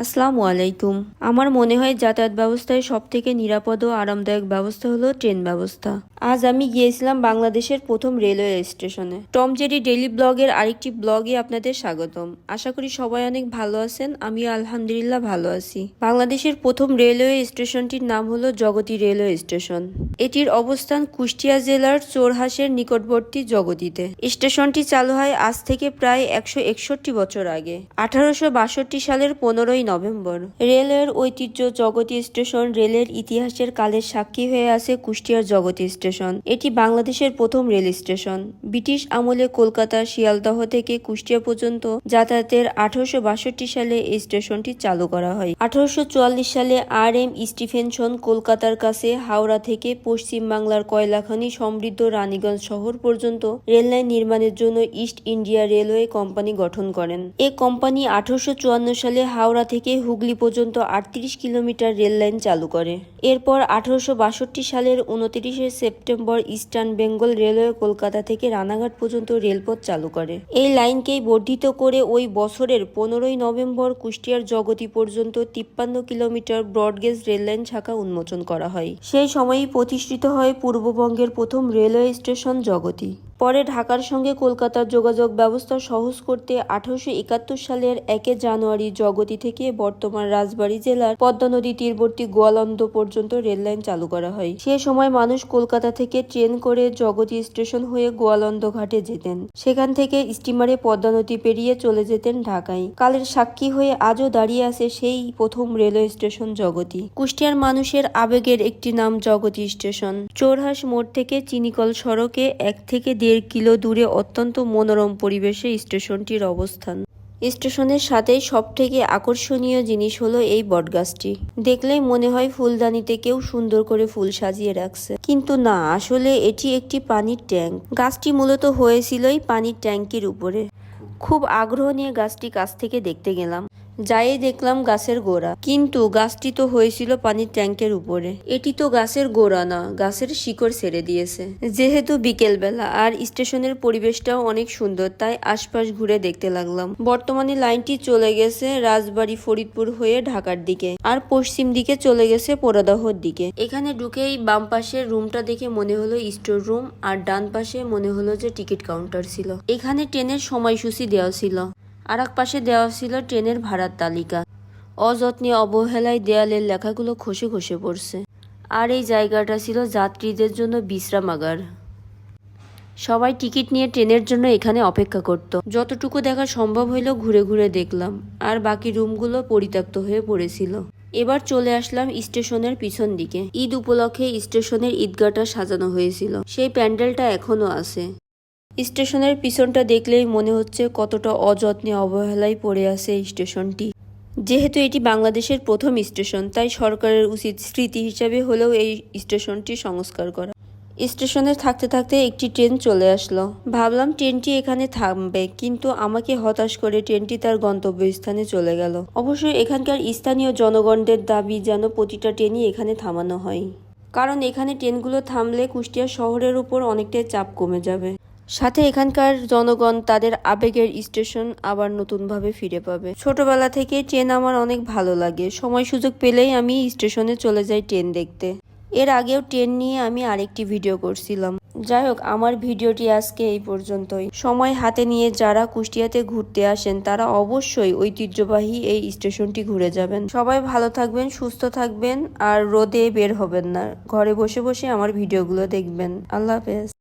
আসসালামু আলাইকুম। আমার মনে হয় যাতায়াত ব্যবস্থায় সবথেকে নিরাপদ ও আরামদায়ক ব্যবস্থা হলো ট্রেন ব্যবস্থা। আজ আমি গিয়েছিলাম বাংলাদেশের প্রথম রেলওয়ে স্টেশনে। টম জেরি ডেইলি ব্লগের আরেকটি ব্লগে আপনাদের স্বাগতম। আশা করি সবাই অনেক ভালো আছেন আমি আলহামদুলিল্লাহ ভালো আছি। বাংলাদেশের প্রথম রেলওয়ে স্টেশনটির নাম হলো জগতী রেলওয়ে স্টেশন। এটির অবস্থান কুষ্টিয়া জেলার চোরহাসের নিকটবর্তী জগতীতে। স্টেশনটি চালু হয় আজ থেকে প্রায় একশো একষট্টি বছর আগে, আঠারোশো বাষট্টি সালের পনেরোই নভেম্বর। রেলের ঐতিহ্য জগতী স্টেশন রেলের ইতিহাসের কালের সাক্ষী হয়ে আছে কুষ্টিয়ার জগতী স্টেশন। এটি বাংলাদেশের প্রথম রেল স্টেশন। ব্রিটিশ আমলে কলকাতা শিয়ালদহ থেকে কুষ্টিয়া পর্যন্ত যাতায়াতের আঠারোশো বাষট্টি সালে এই স্টেশনটি চালু করা হয়। আঠারোশো চুয়াল্লিশ সালে আর এম স্টিফেনসন কলকাতার কাছে হাওড়া থেকে পশ্চিম বাংলার কয়লাখনি সমৃদ্ধ রানীগঞ্জ শহর পর্যন্ত রেললাইন নির্মাণের জন্য ইস্ট ইন্ডিয়া রেলওয়ে কোম্পানি গঠন করেন। এ কোম্পানি আঠারোশো চুয়ান্ন সালে হাওড়া থেকে হুগলি পর্যন্ত আটত্রিশ কিলোমিটার রেল লাইন চালু করে। এরপর আঠারোশো বাষট্টি সালের উনত্রিশে September Eastern Bengal Railway Kolkata থেকে রানাঘাট পর্যন্ত রেলপথ চালু করে। এই লাইনকেই বর্ধিত করে ওই বছরের পনেরোই নভেম্বর কুষ্টিয়ার জগতি পর্যন্ত তিপ্পান্ন কিলোমিটার ব্রডগেজ রেললাইন শাখা উন্মোচন করা হয়। সেই সময়ই প্রতিষ্ঠিত হয় পূর্ববঙ্গের প্রথম রেলওয়ে স্টেশন জগতি। পরে ঢাকার সঙ্গে কলকাতার যোগাযোগ ব্যবস্থা সহজ করতে আঠারোশো একাত্তর সালের একে জানুয়ারি জগতি থেকে বর্তমান রাজবাড়ী জেলার পদ্মা নদী তীরবর্তী গোয়ালন্দ পর্যন্ত রেল লাইন চালু করা হয়। সে সময় মানুষ কলকাতা থেকে ট্রেন করে জগতি স্টেশন হয়ে গোয়ালন্দ ঘাটে যেতেন। সেখান থেকে স্টিমারে পদ্মা নদী পেরিয়ে চলে যেতেন ঢাকায়। কালের সাক্ষী হয়ে আজও দাঁড়িয়ে আছে সেই প্রথম রেলওয়ে স্টেশন জগতি। কুষ্টিয়ার মানুষের আবেগের একটি নাম জগতি স্টেশন। চোরহাস মোড় থেকে চিনিকল সড়কে এক থেকে কিলো দূরে অত্যন্ত মনোরম পরিবেশে স্টেশনটির অবস্থান। স্টেশনের সাথেই সবথেকে আকর্ষণীয় জিনিস হলো এই বটগাছটি। দেখলেই মনে হয় ফুলদানিতে কেউ সুন্দর করে ফুল সাজিয়ে রাখছে। কিন্তু না, আসলে এটি একটি পানির ট্যাঙ্ক। গাছটি মূলত হয়েছিলই পানির ট্যাঙ্কির উপরে। খুব আগ্রহ নিয়ে গাছটি কাছ থেকে দেখতে গেলাম। যাই দেখলাম গাছের গোড়া। কিন্তু গাছটি তো হয়েছিল পানির ট্যাঙ্কের উপরে। এটি তো গাছের গোড়া না, গাছের শিকড় ছেড়ে দিয়েছে। যেহেতু বিকেল বেলা আর স্টেশনের পরিবেশটাও অনেক সুন্দর, তাই আশপাশ ঘুরে দেখতে লাগলাম। বর্তমানে লাইনটি চলে গেছে রাজবাড়ি ফরিদপুর হয়ে ঢাকার দিকে, আর পশ্চিম দিকে চলে গেছে পোড়াদহর দিকে। এখানে ঢুকেই বাম পাশের রুমটা দেখে মনে হলো স্টোর রুম, আর ডান পাশে মনে হলো যে টিকিট কাউন্টার ছিল। এখানে ট্রেনের সময়সূচি দেওয়া ছিল। আর এক পাশে দেওয়া ছিল ট্রেনের ভাড়ার তালিকা। অযত্নে অবহেলায় দেয়ালের লেখাগুলো খসে খসে পড়ছে। আর এই জায়গাটা ছিল যাত্রীদের জন্য বিশ্রামাগার। সবাই টিকিট নিয়ে ট্রেনের জন্য এখানে অপেক্ষা করত। যতটুকু দেখা সম্ভব হইল ঘুরে ঘুরে দেখলাম, আর বাকি রুমগুলো পরিত্যক্ত হয়ে পড়েছিল। এবার চলে আসলাম স্টেশনের পিছন দিকে। ঈদ উপলক্ষে স্টেশনের ঈদগাটা সাজানো হয়েছিল। সেই প্যান্ডেলটা এখনও আছে। স্টেশনের পিছনটা দেখলেই মনে হচ্ছে কতটা অযত্নে অবহেলায় পড়ে আছে এই স্টেশনটি। যেহেতু এটি বাংলাদেশের প্রথম স্টেশন, তাই সরকারের উচিত স্মৃতি হিসাবে হলেও এই স্টেশনটি সংস্কার করা। স্টেশনে থাকতে থাকতে একটি ট্রেন চলে আসলো। ভাবলাম ট্রেনটি এখানে থামবে, কিন্তু আমাকে হতাশ করে ট্রেনটি তার গন্তব্যস্থানে চলে গেল। অবশ্যই এখানকার স্থানীয় জনগণদের দাবি যেন প্রতিটা ট্রেনই এখানে থামানো হয়। কারণ এখানে ট্রেনগুলো থামলে কুষ্টিয়া শহরের উপর অনেকটাই চাপ কমে যাবে। সাথে এখানকার জনগণ তাদের আবেগের স্টেশন আবার নতুনভাবে ফিরে পাবে। ছোটবেলা থেকে ট্রেন আমার অনেক ভালো লাগে। সময় সুযোগ পেলেই আমি স্টেশনে চলে যাই ট্রেন দেখতে। এর আগেও ট্রেন নিয়ে আমি আরেকটি ভিডিও করছিলাম। যাই হোক, আমার ভিডিওটি আজকে এই পর্যন্তই। সময় হাতে নিয়ে যারা কুষ্টিয়াতে ঘুরতে আসেন, তারা অবশ্যই ঐতিহ্যবাহী এই স্টেশনটি ঘুরে যাবেন। সবাই ভালো থাকবেন, সুস্থ থাকবেন আর রোদে বের হবেন না। ঘরে বসে বসে আমার ভিডিওগুলো দেখবেন। আল্লাহ হাফেজ।